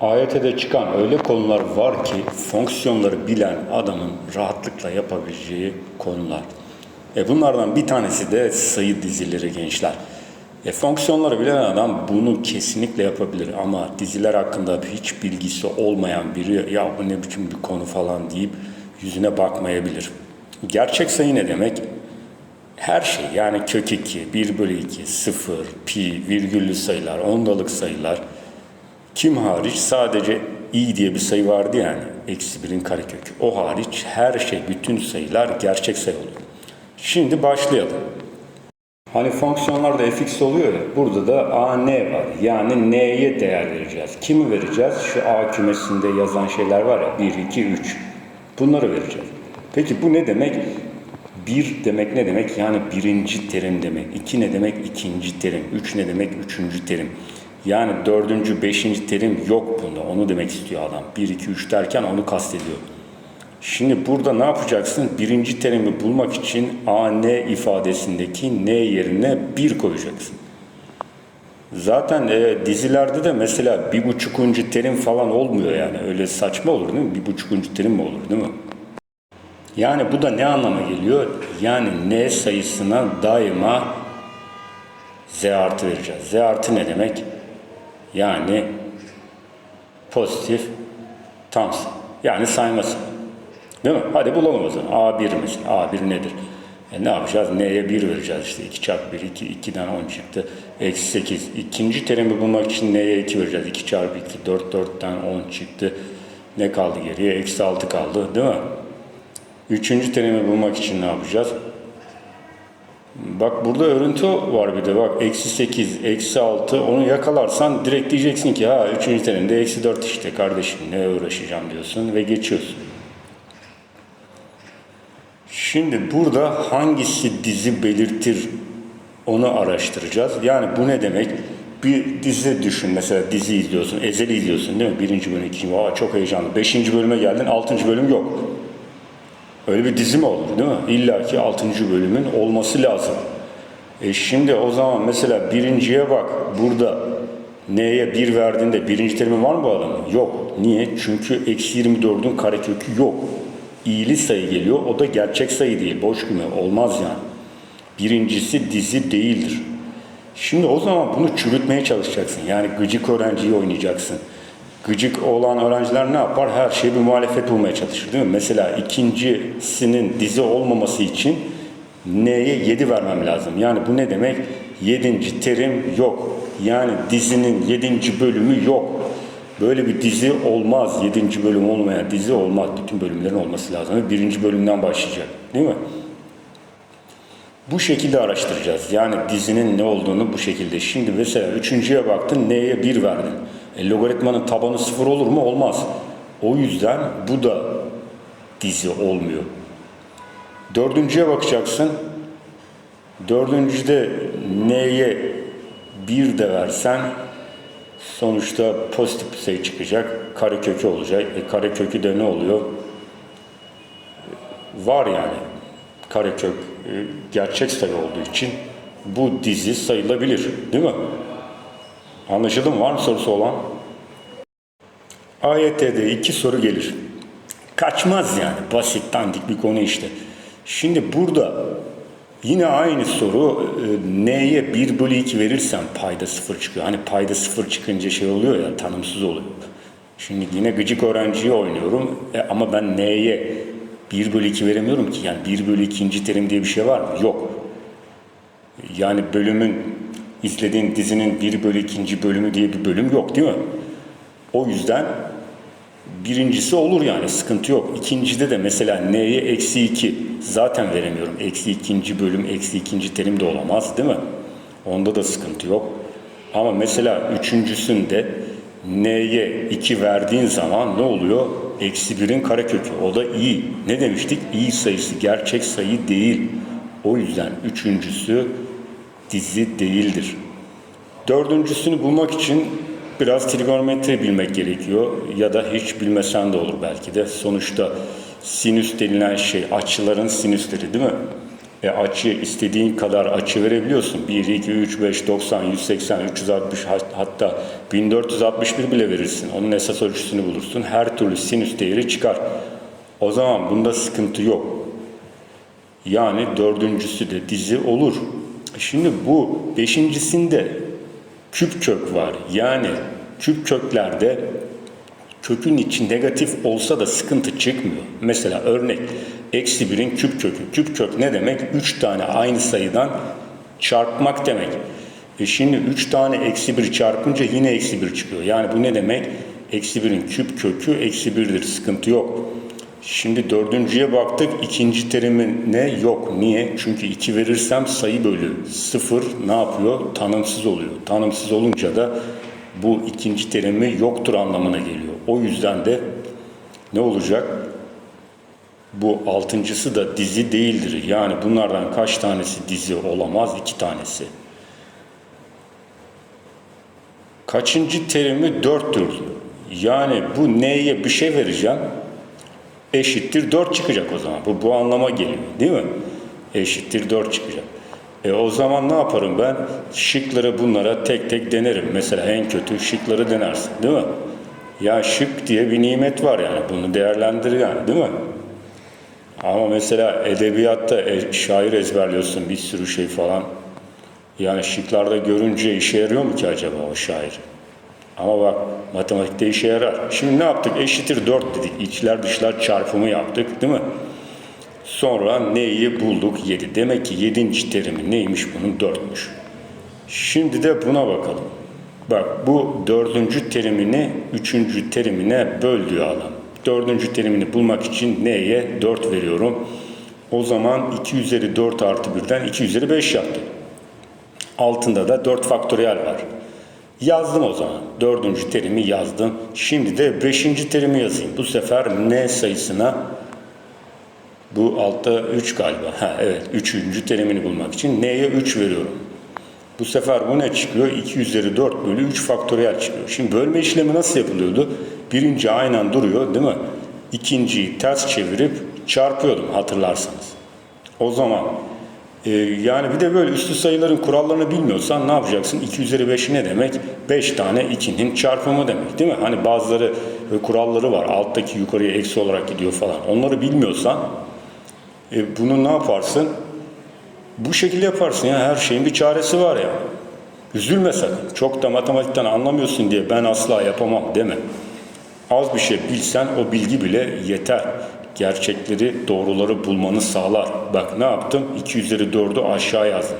AYT'de çıkan öyle konular var ki fonksiyonları bilen adamın rahatlıkla yapabileceği konular. E bunlardan bir tanesi de sayı dizileri gençler. E fonksiyonları bilen adam bunu kesinlikle yapabilir ama diziler hakkında hiç bilgisi olmayan biri ya bu ne biçim bir konu falan deyip yüzüne bakmayabilir. Gerçek sayı ne demek? Her şey yani kök 2, 1 bölü 2, 0, pi, virgüllü sayılar, ondalık sayılar, kim hariç sadece i diye bir sayı vardı yani. Eksi birin karekökü. O hariç her şey, bütün sayılar gerçek sayı oluyor. Şimdi başlayalım. Hani fonksiyonlarda fx oluyor ya, burada da a n var. Yani n'ye değer vereceğiz. Kimi vereceğiz? Şu a kümesinde yazan şeyler var ya, 1, 2, 3. Bunları vereceğiz. Peki bu ne demek? Bir demek ne demek? Yani birinci terim demek. İki ne demek? İkinci terim. Üç ne demek? Üçüncü terim. Yani dördüncü, beşinci terim yok bunda. Onu demek istiyor adam. Bir, iki, üç derken onu kastediyor. Şimdi burada ne yapacaksın? Birinci terimi bulmak için a, n ifadesindeki n yerine bir koyacaksın. Zaten e, dizilerde de mesela bir buçukuncu terim falan olmuyor yani. Öyle saçma olur değil mi? Bir buçukuncu terim mi olur değil mi? Yani bu da ne anlama geliyor? Yani n sayısına daima z artı vereceğiz. Z artı ne demek? Yani pozitif tam sayı. Yani sayması. Değil mi? Hadi bulalım o zaman. A1 mesela. A1 nedir? E ne yapacağız? N'ye 1 vereceğiz işte. 2 çarpı 1, 2, 2'den 10 çıktı. Eksi 8. İkinci terimi bulmak için N'ye 2 vereceğiz. 2 çarpı 2, 4, 4'ten 10 çıktı. Ne kaldı geriye? Eksi 6 kaldı. Değil mi? Üçüncü terimi bulmak için ne yapacağız? Bak burada örüntü var bir de bak eksi 8, eksi 6 onu yakalarsan direkt diyeceksin ki ha üçüncü terimde eksi 4 işte kardeşim ne uğraşacağım diyorsun ve geçiyorsun. Şimdi burada hangisi dizi belirtir onu araştıracağız. Yani bu ne demek? Bir dizi düşün mesela dizi izliyorsun, Ezel'i izliyorsun değil mi? Birinci bölüm, ikinci bölüm, çok heyecanlı. Beşinci bölüme geldin, altıncı bölüm yok. Öyle bir dizi mi olur değil mi? İlla ki 6. bölümün olması lazım. E şimdi o zaman mesela birinciye bak burada neye bir verdiğinde birinci terimi var mı bu adamın? Yok. Niye? Çünkü eksi 24'ün karekökü yok. İyili sayı geliyor. O da gerçek sayı değil. Boş küme. Olmaz yani. Birincisi dizi değildir. Şimdi o zaman bunu çürütmeye çalışacaksın. Yani gıcık öğrenciyi oynayacaksın gıcık olan öğrenciler ne yapar? Her şeye bir muhalefet bulmaya çalışır değil mi? Mesela ikincisinin dizi olmaması için neye 7 vermem lazım. Yani bu ne demek? Yedinci terim yok. Yani dizinin yedinci bölümü yok. Böyle bir dizi olmaz. Yedinci bölüm olmayan dizi olmaz. Bütün bölümlerin olması lazım. Birinci bölümden başlayacak. Değil mi? Bu şekilde araştıracağız. Yani dizinin ne olduğunu bu şekilde. Şimdi mesela üçüncüye baktın neye bir verdin. E, logaritmanın tabanı sıfır olur mu? Olmaz. O yüzden bu da dizi olmuyor. Dördüncüye bakacaksın. Dördüncüde n'ye bir de versen sonuçta pozitif bir sayı çıkacak. Karekökü olacak. E, karekökü de ne oluyor? Var yani. Karekök gerçek sayı olduğu için bu dizi sayılabilir. Değil mi? Anlaşıldı mı? Var mı sorusu olan? AYT'de iki soru gelir. Kaçmaz yani. Basit, dandik bir konu işte. Şimdi burada yine aynı soru e, n'ye 1 bölü 2 verirsen payda 0 çıkıyor. Hani payda 0 çıkınca şey oluyor ya tanımsız oluyor. Şimdi yine gıcık öğrenciyi oynuyorum e, ama ben n'ye 1 bölü 2 veremiyorum ki. Yani 1 bölü 2. terim diye bir şey var mı? Yok. Yani bölümün izlediğin dizinin 1 bölü 2. bölümü diye bir bölüm yok değil mi? O yüzden birincisi olur yani sıkıntı yok. İkincide de mesela n'ye eksi 2 zaten veremiyorum. Eksi ikinci bölüm, eksi ikinci terim de olamaz değil mi? Onda da sıkıntı yok. Ama mesela üçüncüsünde n'ye 2 verdiğin zaman ne oluyor? Eksi 1'in karekökü. O da i. Ne demiştik? i sayısı gerçek sayı değil. O yüzden üçüncüsü dizi değildir. Dördüncüsünü bulmak için biraz trigonometri bilmek gerekiyor ya da hiç bilmesen de olur belki de. Sonuçta sinüs denilen şey açıların sinüsleri değil mi? E açı istediğin kadar açı verebiliyorsun. 1, 2, 3, 5, 90, 180, 360 hat- hatta 1461 bile verirsin. Onun esas ölçüsünü bulursun. Her türlü sinüs değeri çıkar. O zaman bunda sıkıntı yok. Yani dördüncüsü de dizi olur. Şimdi bu beşincisinde küp kök var. Yani küp köklerde kökün içi negatif olsa da sıkıntı çıkmıyor. Mesela örnek eksi birin küp kökü. Küp kök ne demek? Üç tane aynı sayıdan çarpmak demek. E şimdi üç tane eksi bir çarpınca yine eksi bir çıkıyor. Yani bu ne demek? Eksi birin küp kökü eksi birdir. Sıkıntı yok. Şimdi dördüncüye baktık. ikinci terimi ne? Yok. Niye? Çünkü 2 verirsem sayı bölü 0 ne yapıyor? Tanımsız oluyor. Tanımsız olunca da bu ikinci terimi yoktur anlamına geliyor. O yüzden de ne olacak? Bu altıncısı da dizi değildir. Yani bunlardan kaç tanesi dizi olamaz? iki tanesi. Kaçıncı terimi dörttür. Yani bu neye bir şey vereceğim eşittir 4 çıkacak o zaman. Bu, bu anlama geliyor değil mi? Eşittir 4 çıkacak. E o zaman ne yaparım ben? Şıkları bunlara tek tek denerim. Mesela en kötü şıkları denersin değil mi? Ya şık diye bir nimet var yani. Bunu değerlendir yani değil mi? Ama mesela edebiyatta e, şair ezberliyorsun bir sürü şey falan. Yani şıklarda görünce işe yarıyor mu ki acaba o şair? Ama bak matematikte işe yarar. Şimdi ne yaptık? Eşittir 4 dedik. İçler dışlar çarpımı yaptık değil mi? Sonra neyi bulduk? 7. Demek ki 7. terimi neymiş bunun? 4'müş. Şimdi de buna bakalım. Bak bu dördüncü terimini üçüncü terimine böl diyor adam. Dördüncü terimini bulmak için neye 4 veriyorum. O zaman 2 üzeri 4 artı 1'den 2 üzeri 5 yaptı. Altında da 4 faktöriyel var. Yazdım o zaman. Dördüncü terimi yazdım. Şimdi de beşinci terimi yazayım. Bu sefer n sayısına bu altta 3 galiba. Ha evet. Üçüncü terimini bulmak için n'ye 3 veriyorum. Bu sefer bu ne çıkıyor? 2 üzeri 4 bölü 3 faktöriyel çıkıyor. Şimdi bölme işlemi nasıl yapılıyordu? Birinci aynen duruyor değil mi? İkinciyi ters çevirip çarpıyordum hatırlarsanız. O zaman ee, yani bir de böyle üstü sayıların kurallarını bilmiyorsan ne yapacaksın? 2 üzeri 5 ne demek? 5 tane 2'nin çarpımı demek değil mi? Hani bazıları e, kuralları var. Alttaki yukarıya eksi olarak gidiyor falan. Onları bilmiyorsan e, bunu ne yaparsın? Bu şekilde yaparsın ya. Her şeyin bir çaresi var ya. Üzülme sakın. Çok da matematikten anlamıyorsun diye ben asla yapamam deme. Az bir şey bilsen o bilgi bile yeter gerçekleri, doğruları bulmanı sağlar. Bak ne yaptım? 2 üzeri 4'ü aşağı yazdım.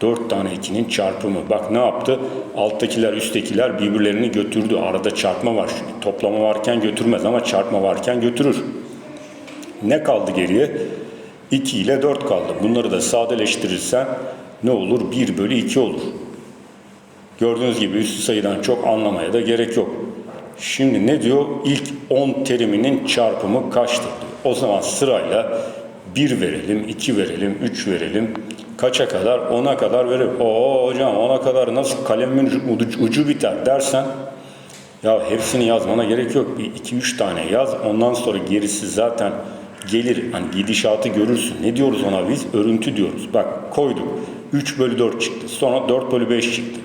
4 tane 2'nin çarpımı. Bak ne yaptı? Alttakiler, üsttekiler birbirlerini götürdü. Arada çarpma var. Çünkü toplama varken götürmez ama çarpma varken götürür. Ne kaldı geriye? 2 ile 4 kaldı. Bunları da sadeleştirirsen ne olur? 1 bölü 2 olur. Gördüğünüz gibi üstü sayıdan çok anlamaya da gerek yok. Şimdi ne diyor? İlk 10 teriminin çarpımı kaçtır diyor. O zaman sırayla 1 verelim, 2 verelim, 3 verelim. Kaça kadar? 10'a kadar verelim. Oo hocam 10'a kadar nasıl kalemin ucu, biter dersen ya hepsini yazmana gerek yok. Bir 2-3 tane yaz. Ondan sonra gerisi zaten gelir. Hani gidişatı görürsün. Ne diyoruz ona biz? Örüntü diyoruz. Bak koyduk. 3 bölü 4 çıktı. Sonra 4 bölü 5 çıktı.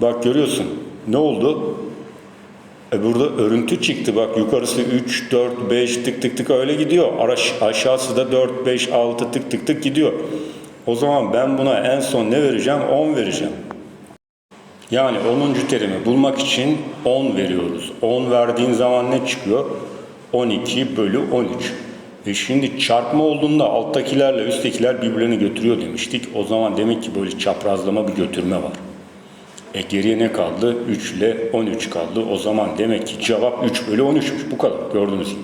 Bak görüyorsun. Ne oldu? E burada örüntü çıktı bak yukarısı 3, 4, 5 tık tık tık öyle gidiyor. Araş, aşağısı da 4, 5, 6 tık tık tık gidiyor. O zaman ben buna en son ne vereceğim? 10 vereceğim. Yani 10. terimi bulmak için 10 veriyoruz. 10 verdiğin zaman ne çıkıyor? 12 bölü 13. E şimdi çarpma olduğunda alttakilerle üsttekiler birbirlerini götürüyor demiştik. O zaman demek ki böyle çaprazlama bir götürme var. E geriye ne kaldı? 3 ile 13 kaldı. O zaman demek ki cevap 3 bölü 13'müş. Bu kadar gördüğünüz gibi.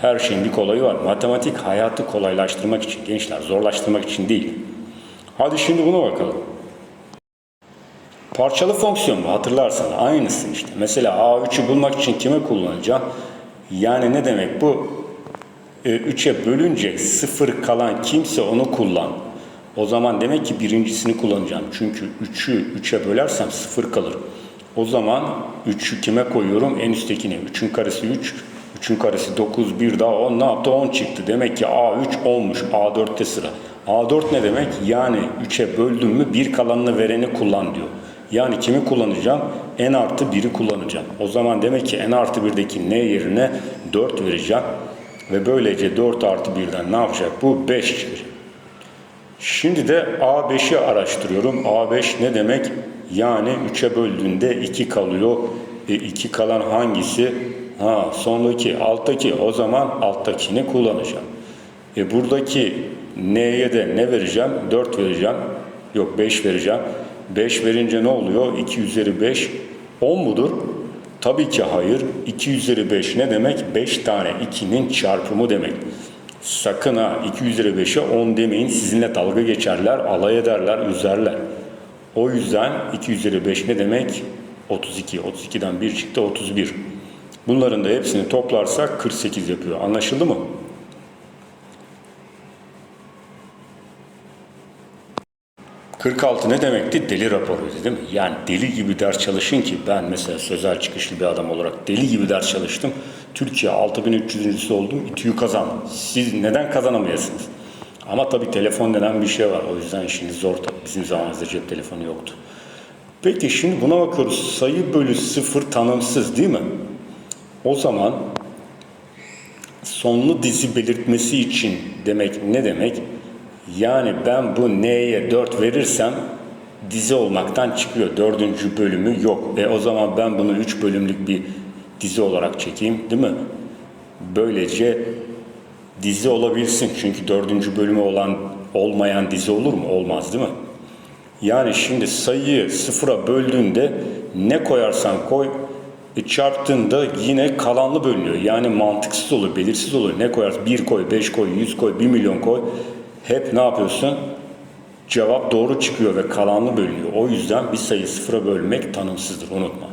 Her şeyin bir kolayı var. Matematik hayatı kolaylaştırmak için gençler, zorlaştırmak için değil. Hadi şimdi buna bakalım. Parçalı fonksiyon mu? Hatırlarsan aynısı işte. Mesela A3'ü bulmak için kime kullanacağım? Yani ne demek bu? E, 3'e bölünce sıfır kalan kimse onu kullan. O zaman demek ki birincisini kullanacağım. Çünkü 3'ü 3'e bölersem 0 kalır. O zaman 3'ü kime koyuyorum? En üsttekine. 3'ün karesi 3. 3'ün karesi 9. Bir daha 10 ne yaptı? 10 çıktı. Demek ki A3 10'muş. A4'te sıra. A4 ne demek? Yani 3'e böldüm mü bir kalanını vereni kullan diyor. Yani kimi kullanacağım? n artı 1'i kullanacağım. O zaman demek ki n artı 1'deki n yerine 4 vereceğim. Ve böylece 4 artı 1'den ne yapacak? Bu 5 çıkacak. Şimdi de A5'i araştırıyorum. A5 ne demek? Yani 3'e böldüğünde 2 kalıyor. E 2 kalan hangisi? Ha sondaki alttaki o zaman alttakini kullanacağım. E buradaki n'ye de ne vereceğim? 4 vereceğim. Yok 5 vereceğim. 5 verince ne oluyor? 2 üzeri 5 10 mudur? Tabii ki hayır. 2 üzeri 5 ne demek? 5 tane 2'nin çarpımı demek. Sakın ha 2 üzeri 5'e 10 demeyin. Sizinle dalga geçerler, alay ederler, üzerler. O yüzden 2 üzeri 5 ne demek? 32. 32'den 1 çıktı 31. Bunların da hepsini toplarsak 48 yapıyor. Anlaşıldı mı? ...46 ne demekti? Deli raporuydu değil mi? Yani deli gibi ders çalışın ki... ...ben mesela sözel çıkışlı bir adam olarak... ...deli gibi ders çalıştım. Türkiye 6300. oldum. İTÜ'yü kazandım. Siz neden kazanamayasınız? Ama tabii telefon denen bir şey var. O yüzden işiniz zor. Bizim zamanımızda cep telefonu yoktu. Peki şimdi buna bakıyoruz. Sayı bölü sıfır tanımsız değil mi? O zaman sonlu dizi belirtmesi için demek ne demek? Yani ben bu n'ye 4 verirsem dizi olmaktan çıkıyor. Dördüncü bölümü yok. E o zaman ben bunu 3 bölümlük bir dizi olarak çekeyim değil mi? Böylece dizi olabilsin. Çünkü dördüncü bölümü olan olmayan dizi olur mu? Olmaz değil mi? Yani şimdi sayıyı sıfıra böldüğünde ne koyarsan koy e, çarptığında yine kalanlı bölünüyor. Yani mantıksız olur, belirsiz olur. Ne koyarsın? 1 koy, 5 koy, 100 koy, 1 milyon koy. Hep ne yapıyorsun? Cevap doğru çıkıyor ve kalanlı bölünüyor. O yüzden bir sayı sıfıra bölmek tanımsızdır. Unutma.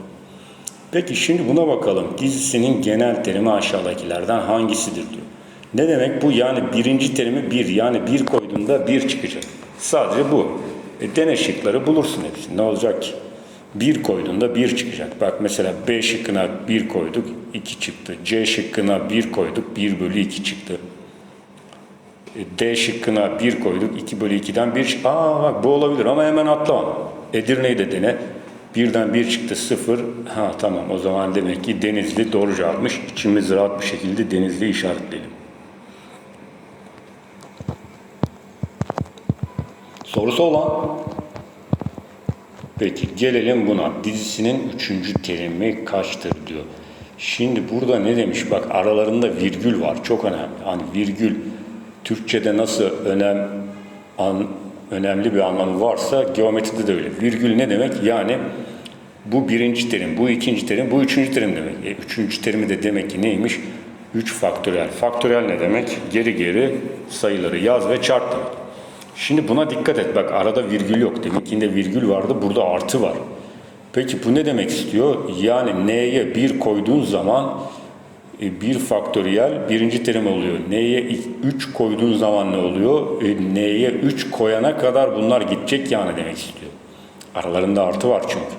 Peki şimdi buna bakalım. Dizisinin genel terimi aşağıdakilerden hangisidir diyor. Ne demek bu? Yani birinci terimi bir. Yani bir koyduğunda bir çıkacak. Sadece bu. E, dene şıkları bulursun hepsini. Ne olacak ki? Bir koyduğunda bir çıkacak. Bak mesela B şıkkına bir koyduk, iki çıktı. C şıkkına bir koyduk, bir bölü iki çıktı. D şıkkına bir koyduk, iki bölü ikiden bir çıktı. Aa bak bu olabilir ama hemen atlama. Edirne'yi de dene. Birden bir çıktı sıfır. Ha tamam o zaman demek ki Denizli doğru cevapmış. İçimiz rahat bir şekilde Denizli işaretleyelim. Sorusu olan? Peki gelelim buna. Dizisinin üçüncü terimi kaçtır diyor. Şimdi burada ne demiş? Bak aralarında virgül var. Çok önemli. Hani virgül Türkçe'de nasıl önem an, önemli bir anlamı varsa geometride de öyle. Virgül ne demek? Yani bu birinci terim, bu ikinci terim, bu üçüncü terim demek. E, üçüncü terimi de demek ki neymiş? 3 faktöriyel. Faktöriyel ne demek? Geri geri sayıları yaz ve çarp demek. Şimdi buna dikkat et. Bak arada virgül yok. Deminkinde virgül vardı. Burada artı var. Peki bu ne demek istiyor? Yani n'ye 1 koyduğun zaman 1 faktöriyel birinci terim oluyor. N'ye 3 koyduğun zaman ne oluyor? E, n'ye 3 koyana kadar bunlar gidecek yani demek istiyor. Aralarında artı var çünkü.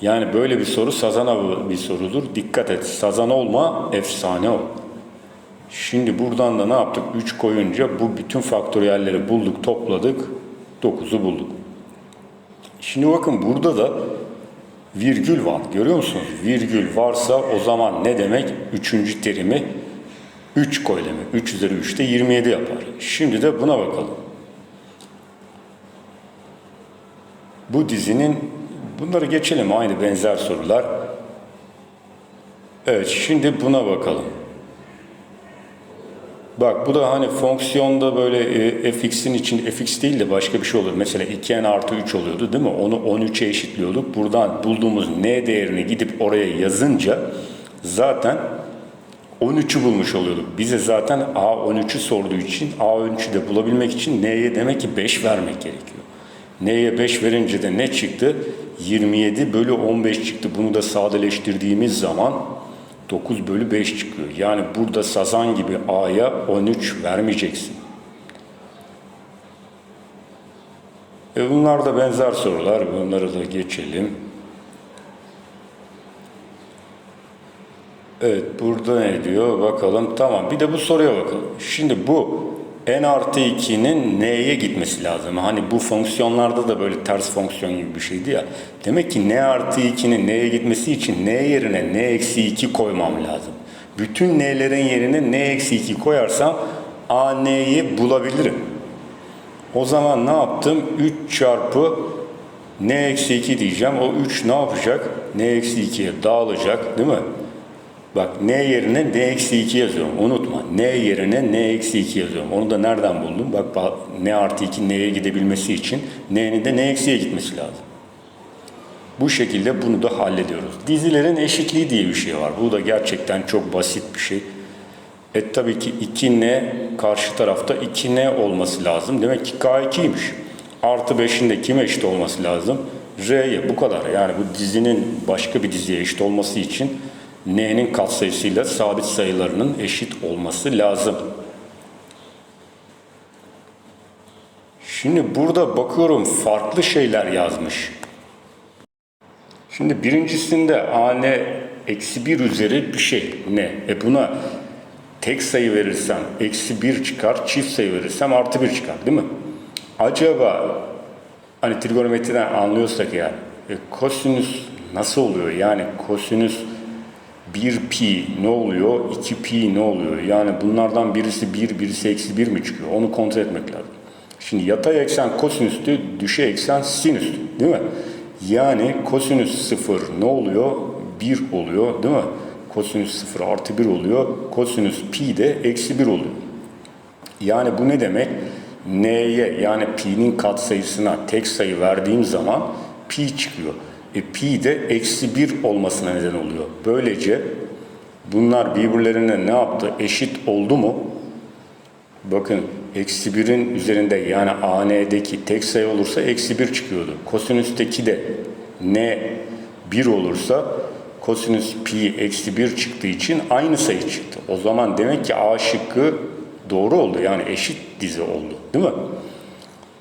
Yani böyle bir soru sazana bir sorudur. Dikkat et. Sazan olma, efsane ol. Şimdi buradan da ne yaptık? 3 koyunca bu bütün faktöriyelleri bulduk, topladık. 9'u bulduk. Şimdi bakın burada da virgül var. Görüyor musunuz? Virgül varsa o zaman ne demek? Üçüncü terimi 3 koy demek. 3 üzeri 3 de 27 yapar. Şimdi de buna bakalım. Bu dizinin bunları geçelim aynı benzer sorular. Evet şimdi buna bakalım. Bak bu da hani fonksiyonda böyle e, fx'in için fx değil de başka bir şey olur. Mesela 2n artı 3 oluyordu değil mi? Onu 13'e eşitliyorduk. Buradan bulduğumuz n değerini gidip oraya yazınca zaten 13'ü bulmuş oluyorduk. Bize zaten A13'ü sorduğu için A13'ü de bulabilmek için n'ye demek ki 5 vermek gerekiyor. N'ye 5 verince de ne çıktı? 27 bölü 15 çıktı. Bunu da sadeleştirdiğimiz zaman 9 bölü 5 çıkıyor. Yani burada sazan gibi A'ya 13 vermeyeceksin. E bunlar da benzer sorular. Bunları da geçelim. Evet burada ne diyor bakalım. Tamam bir de bu soruya bakalım. Şimdi bu n artı 2'nin n'ye gitmesi lazım. Hani bu fonksiyonlarda da böyle ters fonksiyon gibi bir şeydi ya. Demek ki n artı 2'nin n'ye gitmesi için n yerine n eksi 2 koymam lazım. Bütün n'lerin yerine n eksi 2 koyarsam a n'yi bulabilirim. O zaman ne yaptım? 3 çarpı n eksi 2 diyeceğim. O 3 ne yapacak? n eksi 2'ye dağılacak değil mi? Bak n yerine n eksi 2 yazıyorum. Unutma. n yerine n eksi 2 yazıyorum. Onu da nereden buldum? Bak ba- n artı 2 n'ye gidebilmesi için n'nin de n eksiye gitmesi lazım. Bu şekilde bunu da hallediyoruz. Dizilerin eşitliği diye bir şey var. Bu da gerçekten çok basit bir şey. E tabii ki 2n karşı tarafta 2n olması lazım. Demek ki k2'ymiş. Artı 5'in de kime eşit olması lazım? R'ye bu kadar. Yani bu dizinin başka bir diziye eşit olması için n'nin katsayısıyla sabit sayılarının eşit olması lazım. Şimdi burada bakıyorum farklı şeyler yazmış. Şimdi birincisinde a n eksi 1 üzeri bir şey ne? E buna tek sayı verirsem eksi 1 çıkar, çift sayı verirsem artı 1 çıkar değil mi? Acaba hani trigonometriden anlıyorsak yani e, kosinüs nasıl oluyor? Yani kosinüs 1 pi ne oluyor? 2 pi ne oluyor? Yani bunlardan birisi 1, birisi eksi 1 mi çıkıyor? Onu kontrol etmek lazım. Şimdi yatay eksen kosinüstü, düşey eksen sinüstü değil mi? Yani kosinüs 0 ne oluyor? 1 oluyor değil mi? Kosinüs 0 artı 1 oluyor. Kosinüs pi de eksi 1 oluyor. Yani bu ne demek? N'ye yani pi'nin katsayısına tek sayı verdiğim zaman pi çıkıyor. E pi de eksi 1 olmasına neden oluyor. Böylece bunlar birbirlerine ne yaptı? Eşit oldu mu? Bakın eksi 1'in üzerinde yani AN'deki tek sayı olursa eksi 1 çıkıyordu. Kosinüsteki de N 1 olursa kosinüs pi eksi 1 çıktığı için aynı sayı çıktı. O zaman demek ki A şıkkı doğru oldu. Yani eşit dizi oldu. Değil mi?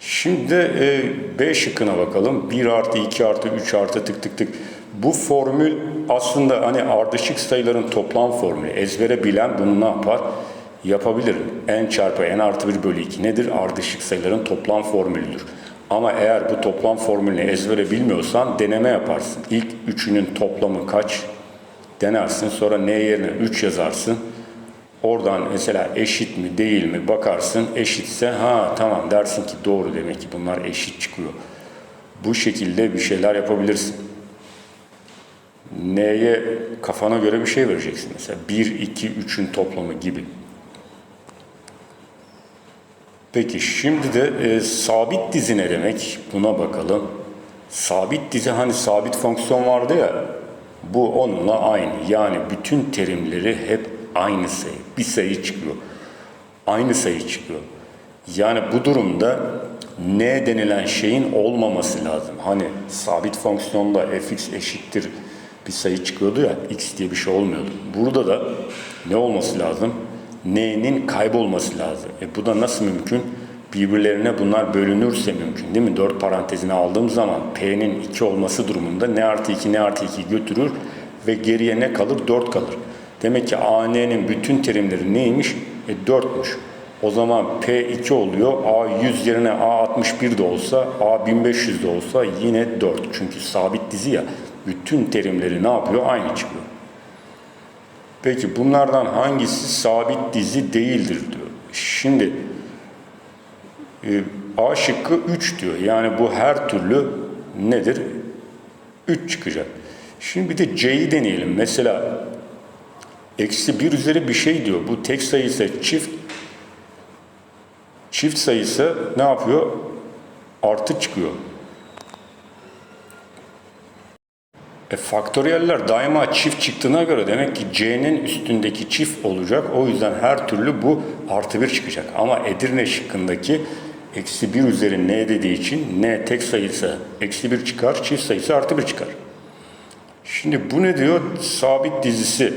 Şimdi e, B şıkkına bakalım. 1 artı 2 artı 3 artı tık tık tık. Bu formül aslında hani ardışık sayıların toplam formülü. Ezbere bilen bunu ne yapar? Yapabilir. n çarpı n artı 1 bölü 2 nedir? Ardışık sayıların toplam formülüdür. Ama eğer bu toplam formülünü ezbere bilmiyorsan deneme yaparsın. İlk üçünün toplamı kaç? Denersin. Sonra n yerine 3 yazarsın. Oradan mesela eşit mi değil mi bakarsın. Eşitse ha tamam dersin ki doğru demek ki bunlar eşit çıkıyor. Bu şekilde bir şeyler yapabilirsin. N'ye kafana göre bir şey vereceksin mesela. 1, 2, 3'ün toplamı gibi. Peki şimdi de e, sabit dizi ne demek? Buna bakalım. Sabit dizi hani sabit fonksiyon vardı ya. Bu onunla aynı. Yani bütün terimleri hep aynı sayı. Bir sayı çıkıyor. Aynı sayı çıkıyor. Yani bu durumda n denilen şeyin olmaması lazım. Hani sabit fonksiyonda fx eşittir bir sayı çıkıyordu ya x diye bir şey olmuyordu. Burada da ne olması lazım? n'nin kaybolması lazım. E bu da nasıl mümkün? Birbirlerine bunlar bölünürse mümkün değil mi? 4 parantezine aldığım zaman p'nin 2 olması durumunda n artı 2 n artı 2 götürür ve geriye ne kalır? 4 kalır. Demek ki AN'nin bütün terimleri neymiş? E 4'müş. O zaman P2 oluyor. A100 yerine A61 de olsa, A1500 de olsa yine 4. Çünkü sabit dizi ya. Bütün terimleri ne yapıyor? Aynı çıkıyor. Peki bunlardan hangisi sabit dizi değildir diyor. Şimdi e, A şıkkı 3 diyor. Yani bu her türlü nedir? 3 çıkacak. Şimdi bir de C'yi deneyelim. Mesela eksi 1 üzeri bir şey diyor. Bu tek sayı çift. Çift sayısı ne yapıyor? Artı çıkıyor. E, faktöriyeller daima çift çıktığına göre demek ki c'nin üstündeki çift olacak. O yüzden her türlü bu artı bir çıkacak. Ama Edirne şıkkındaki eksi bir üzeri n dediği için n tek sayısı eksi bir çıkar, çift sayısı artı bir çıkar. Şimdi bu ne diyor? Sabit dizisi.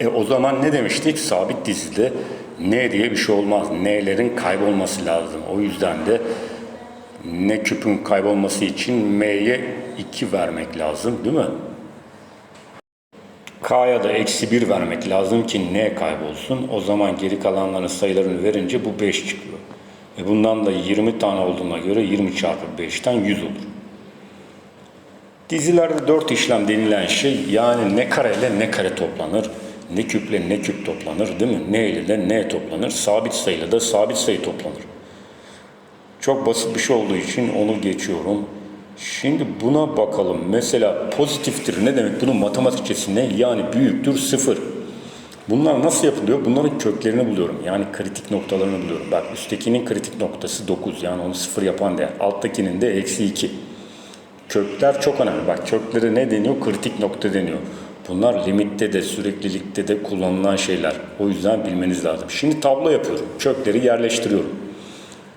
E o zaman ne demiştik? Sabit dizide n diye bir şey olmaz. N'lerin kaybolması lazım. O yüzden de ne küpün kaybolması için m'ye 2 vermek lazım değil mi? K'ya da eksi 1 vermek lazım ki N kaybolsun. O zaman geri kalanların sayılarını verince bu 5 çıkıyor. E bundan da 20 tane olduğuna göre 20 çarpı 5'ten 100 olur. Dizilerde 4 işlem denilen şey yani ne kare ile ne kare toplanır, ne küple ne küp toplanır değil mi? Ne ile de ne toplanır, sabit sayıyla da sabit sayı toplanır. Çok basit bir şey olduğu için onu geçiyorum. Şimdi buna bakalım. Mesela pozitiftir ne demek? Bunun matematikçesi ne? Yani büyüktür sıfır. Bunlar nasıl yapılıyor? Bunların köklerini buluyorum. Yani kritik noktalarını buluyorum. Bak üsttekinin kritik noktası 9. Yani onu sıfır yapan değer. Alttakinin de eksi 2. Kökler çok önemli. Bak kökleri ne deniyor? Kritik nokta deniyor. Bunlar limitte de süreklilikte de kullanılan şeyler. O yüzden bilmeniz lazım. Şimdi tablo yapıyorum. Kökleri yerleştiriyorum.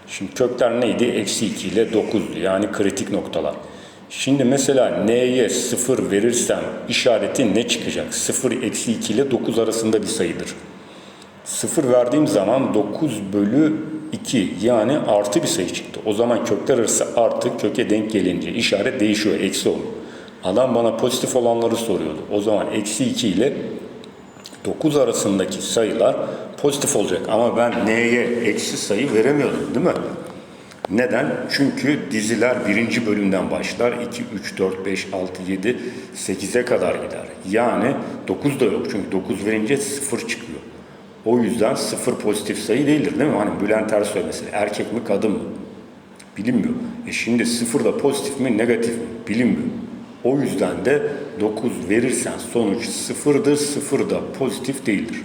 Şimdi kökler neydi? Eksi 2 ile 9'du. Yani kritik noktalar. Şimdi mesela n'ye 0 verirsem işareti ne çıkacak? 0 eksi 2 ile 9 arasında bir sayıdır. 0 verdiğim zaman 9 bölü 2 yani artı bir sayı çıktı. O zaman kökler arası artı köke denk gelince işaret değişiyor. Eksi oluyor. Adam bana pozitif olanları soruyordu. O zaman eksi 2 ile 9 arasındaki sayılar pozitif olacak. Ama ben n'ye eksi sayı veremiyordum değil mi? Neden? Çünkü diziler birinci bölümden başlar. 2, 3, 4, 5, 6, 7, 8'e kadar gider. Yani 9 da yok. Çünkü 9 verince 0 çıkıyor. O yüzden 0 pozitif sayı değildir değil mi? Hani Bülent Ersoy mesela erkek mi kadın mı? Bilinmiyor. E şimdi 0 da pozitif mi negatif mi? Bilinmiyor. O yüzden de 9 verirsen sonuç 0'dır. 0 da pozitif değildir.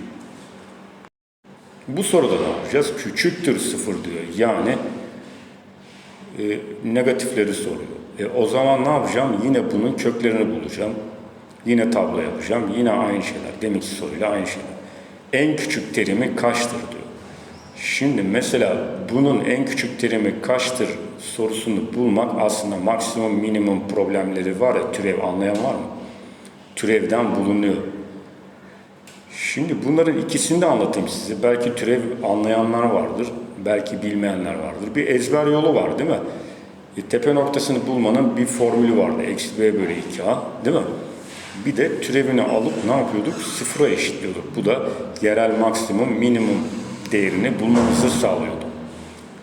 Bu soruda ne yapacağız? Küçüktür 0 diyor. Yani e, negatifleri soruyor. E, o zaman ne yapacağım? Yine bunun köklerini bulacağım. Yine tablo yapacağım. Yine aynı şeyler. Deminki soruyla aynı şeyler. En küçük terimi kaçtır diyor. Şimdi mesela bunun en küçük terimi kaçtır sorusunu bulmak aslında maksimum minimum problemleri var ya türev anlayan var mı? Türevden bulunuyor. Şimdi bunların ikisini de anlatayım size. Belki türev anlayanlar vardır, belki bilmeyenler vardır. Bir ezber yolu var değil mi? E, tepe noktasını bulmanın bir formülü vardı. Eksi b bölü 2a değil mi? Bir de türevini alıp ne yapıyorduk? Sıfıra eşitliyorduk. Bu da yerel maksimum minimum değerini bulmamızı sağlıyordu.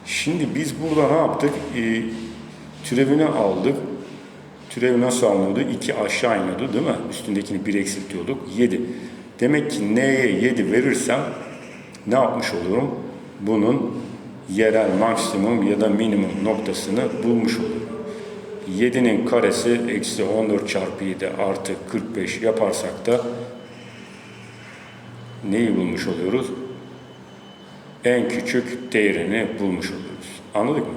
Şimdi biz burada ne yaptık? E, türevini aldık. Türev nasıl alınıyordu? 2 aşağı iniyordu değil mi? Üstündekini 1 eksiltiyorduk. 7. Demek ki n'ye 7 verirsem ne yapmış oluyorum? Bunun yerel maksimum ya da minimum noktasını bulmuş oluyorum. 7'nin karesi eksi 14 çarpı 7 artı 45 yaparsak da neyi bulmuş oluyoruz? En küçük değerini bulmuş oluyoruz. Anladık mı?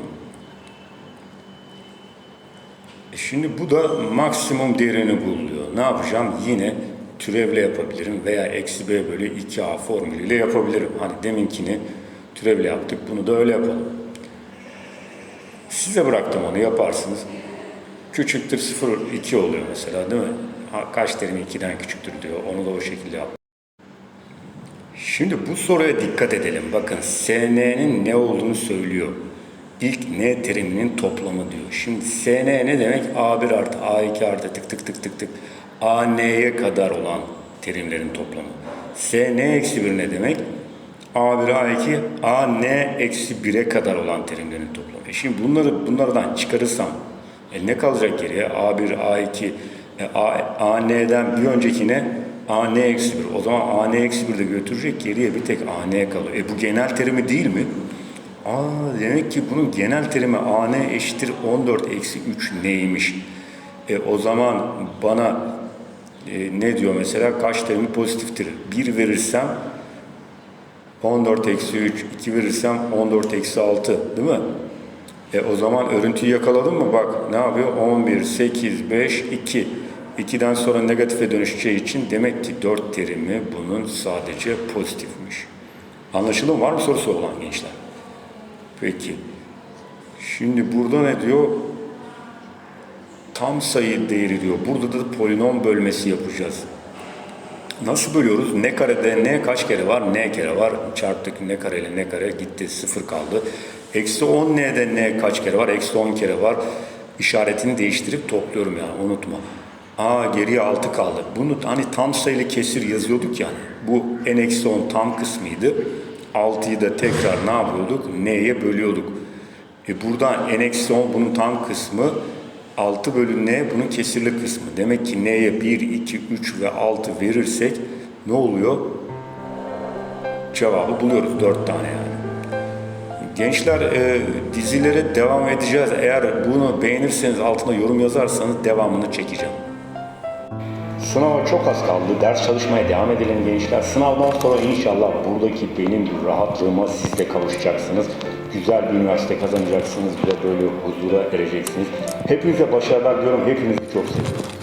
E şimdi bu da maksimum değerini buluyor. Ne yapacağım? Yine türevle yapabilirim veya eksi b bölü 2a formülüyle yapabilirim. Hani deminkini türevle yaptık. Bunu da öyle yapalım. Size bıraktım onu yaparsınız. Küçüktür 0, 2 oluyor mesela değil mi? Kaç terimi 2'den küçüktür diyor. Onu da o şekilde yap. Şimdi bu soruya dikkat edelim. Bakın SN'nin ne olduğunu söylüyor. İlk N teriminin toplamı diyor. Şimdi SN ne demek? A1 artı A2 artı tık tık tık tık tık. AN'ye kadar olan terimlerin toplamı. SN eksi 1 ne demek? A1, A2, AN eksi 1'e kadar olan terimlerin toplamı. E şimdi bunları bunlardan çıkarırsam e ne kalacak geriye? A1, A2, e, A, AN'den bir öncekine AN eksi 1. O zaman AN eksi 1 de götürecek geriye bir tek AN kalıyor. E bu genel terimi değil mi? Aa demek ki bunun genel terimi AN eşittir 14 eksi 3 neymiş? E o zaman bana e, ne diyor mesela kaç terimi pozitiftir? 1 verirsem 14 eksi 3, 2 verirsem 14 eksi 6 değil mi? E o zaman örüntüyü yakaladın mı? Bak ne yapıyor? 11, 8, 5, 2. 2'den sonra negatife dönüşeceği için demek ki 4 terimi bunun sadece pozitifmiş. Anlaşıldı mı? Var mı sorusu olan gençler? Peki. Şimdi burada ne diyor? Tam sayı değeri diyor. Burada da polinom bölmesi yapacağız. Nasıl bölüyoruz? Ne karede ne kaç kere var? Ne kere var? Çarptık ne kareyle ne kare gitti sıfır kaldı. Eksi 10 n'de ne kaç kere var? Eksi 10 kere var. İşaretini değiştirip topluyorum yani unutma. Aa geriye 6 kaldı. Bunu hani tam sayılı kesir yazıyorduk ya. Bu n-10 tam kısmıydı. 6'yı da tekrar ne yapıyorduk? N'ye bölüyorduk. E buradan n-10 bunun tam kısmı 6 bölü n bunun kesirli kısmı. Demek ki n'ye 1, 2, 3 ve 6 verirsek ne oluyor? Cevabı buluyoruz 4 tane yani. Gençler e, dizilere devam edeceğiz. Eğer bunu beğenirseniz altına yorum yazarsanız devamını çekeceğim. Sınava çok az kaldı. Ders çalışmaya devam edelim gençler. Sınavdan sonra inşallah buradaki benim rahatlığıma siz de kavuşacaksınız. Güzel bir üniversite kazanacaksınız ve böyle huzura ereceksiniz. Hepinize başarılar diyorum. Hepinizi çok seviyorum.